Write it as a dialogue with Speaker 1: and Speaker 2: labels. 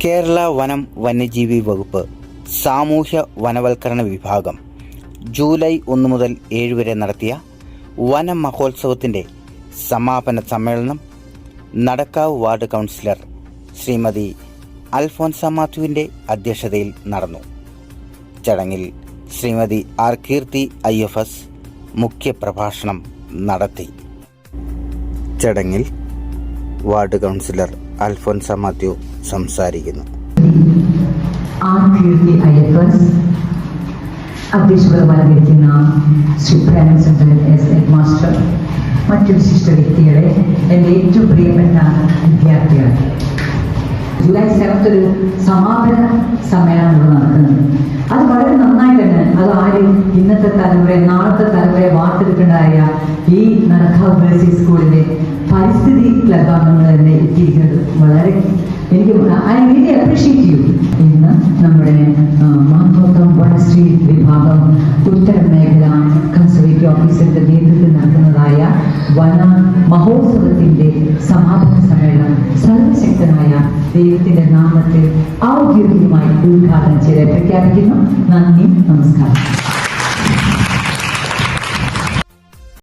Speaker 1: കേരള വനം വന്യജീവി വകുപ്പ് സാമൂഹ്യ വനവൽക്കരണ വിഭാഗം ജൂലൈ ഒന്ന് മുതൽ ഏഴ് വരെ നടത്തിയ വന മഹോത്സവത്തിന്റെ സമാപന സമ്മേളനം നടക്കാവ് വാർഡ് കൗൺസിലർ ശ്രീമതി അൽഫോൻസ മാത്യുവിന്റെ അധ്യക്ഷതയിൽ നടന്നു. ചടങ്ങിൽ Shrimati R Keerthi I F S മുഖ്യപ്രഭാഷണം നടത്തി. ചടങ്ങിൽ വാർഡ് കൗൺസിലർ അൽഫോൻസ മാത്യു സംസാരിക്കുന്നു.
Speaker 2: മറ്റു വിശിഷ്ട വ്യക്തികളെ എന്റെ ഏറ്റവും പ്രിയപ്പെട്ട വിദ്യാർത്ഥികൾ. ജൂലൈ സെവൻത്ത് ഒരു സമാപന സമ്മേളനം ഇവിടെ നടക്കുന്നുണ്ട് അത് വളരെ നന്നായി തന്നെ അത് ആരും ഇന്നത്തെ തലമുറ നാളത്തെ തലമുറയെ വാർത്തെടുക്കേണ്ടതായ ഈ മേഴ്സി സ്കൂളിന്റെ പരിസ്ഥിതി ക്ലബാണ് നമ്മൾ തന്നെ എത്തിയിരിക്കുന്നത്. വളരെ എനിക്ക് ഐ റിയലി അപ്രീഷിയേറ്റ് യു ഇന്ന് നമ്മുടെ മാത്തോട്ടം വനശ്രീ വിഭാഗം ഉത്തര മേഖല കൺസർവേറ്റീവ് ഓഫീസറിന്റെ നേതൃത്വത്തിൽ നടക്കുന്നതായ വന മഹോത്സവത്തിന്റെ സമാപന സമ്മേളനം സർവശക്തനായ ദൈവത്തിന്റെ നാമത്തിൽ ഔദ്യോഗികമായി ഉദ്ഘാടനം ചെയ്ത് പ്രഖ്യാപിക്കുന്നു. നന്ദി നമസ്കാരം.